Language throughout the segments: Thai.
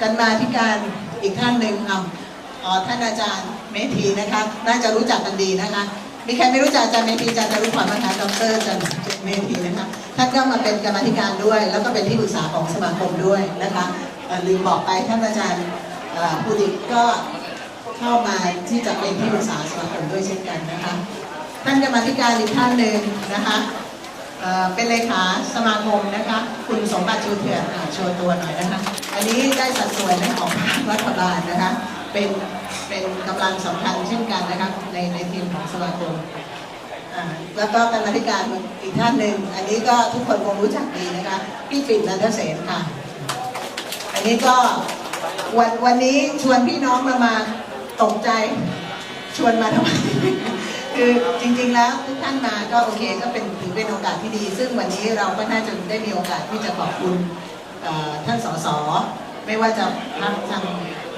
กันมาธิการอีกท่านหนึ่งอะอ๋อท่านอาจารย์เมธีนะคะ น่าจะรู้จักกันดีนะคะ มีใครไม่รู้จักอาจารย์เมธีอาจารย์จารุพรมหาดรอาจารย์เมธีนะคะ ท่านก็มาเป็นกรรมธิการด้วย แล้วก็เป็นที่ปรึกษาของสมาคมด้วยนะคะลืมบอกไปท่านอาจารย์ผู้ดิก็เข้ามาที่จะเป็นที่ปรึกษาสมาคมด้วยเช่นกันนะคะ ท่านกรรมธิการอีกท่านหนึ่งนะคะ เป็นเลขาสมาคมนะคะ คุณสมบัติชูเถื่อนอะโชว์ตัวหน่อยนะคะ อันนี้ได้สัดส่วนในของภาครัฐบาลนะคะ เป็นเป็นกำลังสำคัญเช่นกันนะคะในในทีมของสมาคมอ่าแล้วก็กรรมธิการอีกท่านหนึ่ง อันนี้ก็ทุกคนคงรู้จักดีนะคะพี่ปิ่นนันทเสนค่ะ อันนี้ก็วันวันนี้ชวนพี่น้องมามาตกใจชวนมาทำไมคือจริงๆแล้ว ท่านมาก็โอเคก็เป็นถือเป็นโอกาสที่ดี ซึ่งวันนี้เราก็น่าจะได้มีโอกาสที่จะขอบคุณท่านสสไม่ว่าจะพักทาง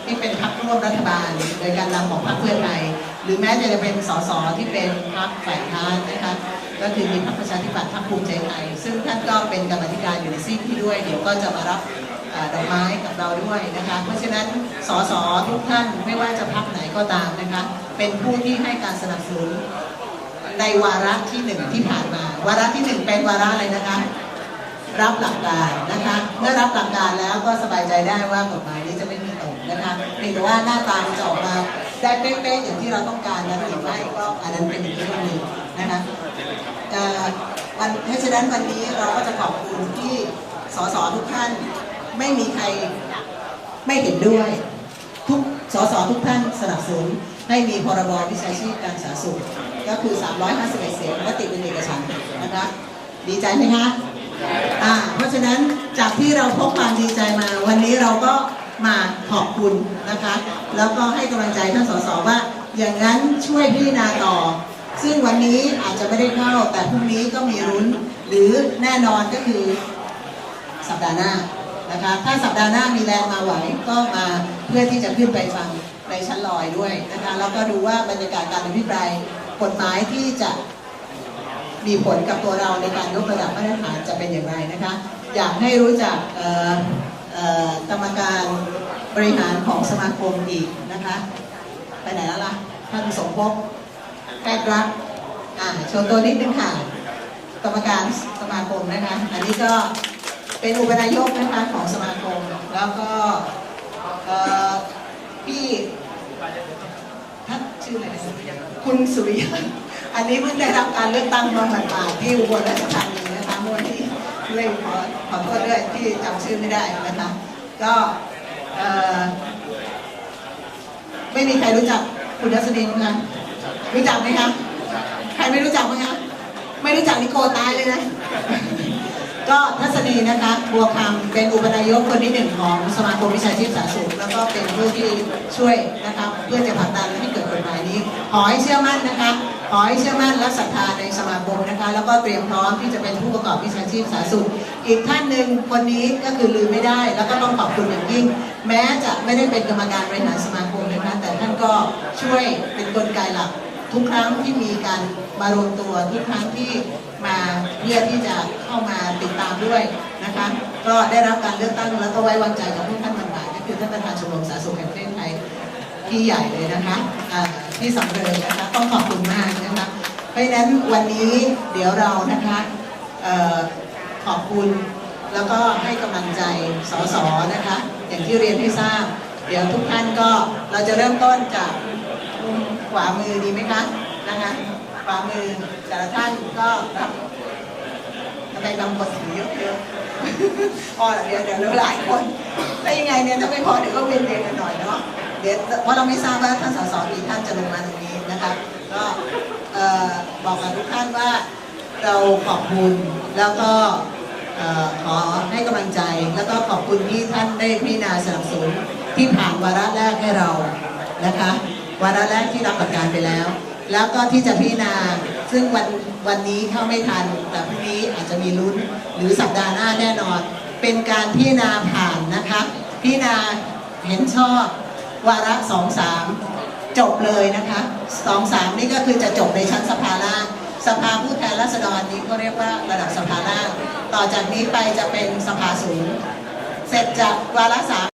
ที่เป็นพักร่วมรัฐบาล โดยการนำของพรรคเพื่อไทย หรือแม้จะเป็นสสที่เป็นพรรคฝ่ายค้านนะคะก็คือมีพรรคประชาธิปัตย์พรรคภูมิใจไทย ซึ่งท่านก็เป็นกรรมธิการอยู่ในซีกที่ด้วย เดี๋ยวก็จะมารับอดอกไม้กับเราด้วยนะคะ เพราะฉะนั้นสสทุกท่านไม่ว่าจะพักไหนก็ตามนะคะ เป็นผู้ที่ให้การสนับสนุน ในวาระที่หนึ่งที่ผ่านมา วาระที่หนึ่งเป็นวาระอะไรนะคะ รับหลักการนะคะ เมื่อรับหลักการแล้วก็สบายใจได้ว่ากฎหมายนี้จะไม่มีตกนะคะเพียงแต่ว่าหน้าตามันจะออกมาได้เป๊ะๆอย่างที่เราต้องการนะหรือไม่ก็อันนั้นเป็นอีกเรื่องหนึ่งนะคะเอ่อวันเพราะฉะนั้นวันนี้เราก็จะขอบคุณที่สสทุกท่านไม่มีใครไม่เห็นด้วย ทุกสสทุกท่านสนับสนุนให้มีพรบวิชาชีพการสาธารณสุข ก็คือ 351 เสียงและติดเป็นเอกฉันท์นะคะดีใจไหมคะอ่าเพราะฉะนั้นจากที่เราพบความดีใจมา วันนี้เราก็มาขอบคุณนะคะ แล้วก็ให้กำลังใจท่านสสว่าอย่างนั้นช่วยพิจารณาต่อ ซึ่งวันนี้อาจจะไม่ได้เข้า แต่พรุ่งนี้ก็มีรุ้น หรือแน่นอนก็คือสัปดาห์หน้านะคะถ้าสัปดาห์หน้ามีแรงมาไหวก็มาเพื่อที่จะขึ้นไปฟังในชั้นลอยด้วยนะคะแล้วก็ดูว่าบรรยากาศการอภิปราย กฎหมายที่จะมีผลกับตัวเราในการยกระดับมาตรฐานจะเป็นอย่างไรนะคะ อยากให้รู้จักกรรมการบริหารของสมาคมอีกนะคะ ไปไหนแล้วล่ะ ท่านสมภพแพทย์รักอ่าโชว์ตัวนิดนึงค่ะ กรรมการสมาคมนะคะ อันนี้ก็เป็นอุปนายกนะคะของสมาคม แล้วก็พี่ ชื่ออะไรคุณสุริยะอันนี้เพิ่งได้รับการเลือกตั้งมาหมาดๆที่อุบลราชธานีนะคะเมื่อวันที่เลยขอขอโทษด้วยที่จำชื่อไม่ได้นะคะก็ไม่มีใครรู้จักคุณดัชนีมั้งคะรู้จักไหมคะใครไม่รู้จักไหมคะไม่รู้จักนิโคตายเลยนะ ก็ทัศนีนะคะบัวคำเป็นอุปนายกคนที่หนึ่งของสมาคมวิชาชีพสาธารณสุขแล้วก็เป็นผู้ที่ช่วยนะครับเพื่อจะผลักดันให้เกิดกฎหมายนี้ ขอให้เชื่อมั่นนะคะ ขอให้เชื่อมั่นและศรัทธาในสมาคมนะคะ แล้วก็เตรียมพร้อมที่จะเป็นผู้ประกอบวิชาชีพสาธารณสุข อีกท่านหนึ่งคนนี้ก็คือลืมไม่ได้ แล้วก็ต้องขอบคุณอย่างยิ่ง แม้จะไม่ได้เป็นกรรมการบริหารสมาคมนะคะแต่ท่านก็ช่วยเป็นกลไกหลักทุกครั้งที่มีการมารวมตัวทุกครั้งที่ มาเพื่อที่จะเข้ามาติดตามด้วยนะคะ ก็ได้รับการเลือกตั้งแล้วก็ไว้วางใจของทุกท่านมันมาก็คือท่านประธานชมรมสาธารณสุขแห่งประเทศไทยที่ใหญ่เลยนะคะที่สำเร็จนะคะต้องขอบคุณมากนะคะเพราะฉะนั้นวันนี้เดี๋ยวเรานะคะออขอบคุณแล้วก็ให้กำลังใจสสนะคะ อย่างที่เรียนให้ทราบ เดี๋ยวทุกท่านก็เราจะเริ่มต้นจากขวามือดีไหมคะนะคะ ขวามือแต่ละท่านก็รับทำไมบางคนถือเยอะเยอะๆอ๋อเดี๋ยวเดี๋ยวเราหลายคนถ้ายังไงเนี่ยถ้าไม่พอเดี๋ยวก็เวียนเวียนกันหน่อยเนาะเดี๋ยวเพราะเราไม่ทราบว่าท่านสสกี่ท่านจะลงมาตรงนี้นะคะก็เอ่อบอกกับทุกท่านว่าเราขอบคุณแล้วก็เอ่อขอให้กำลังใจ แล้วก็ขอบคุณที่ท่านได้พิจารณาสนับสนุนที่ผ่านวาระแรกให้เรานะคะวาระแรกที่รับประการไปแล้ว แล้วก็ที่จะพิจารณาซึ่งวันวันนี้เข้าไม่ทัน แต่พรุ่งนี้อาจจะมีลุ้นหรือสัปดาห์หน้าแน่นอน เป็นการพิจารณาผ่านนะคะพิจารณาเห็นชอบวาระสองสามจบเลยนะคะสองสามนี่ก็คือจะจบในชั้นสภาล่างสภาผู้แทนราษฎรนี้ก็เรียกว่าระดับสภาล่าง ต่อจากนี้ไปจะเป็นสภาสูง เสร็จจากวาระสาม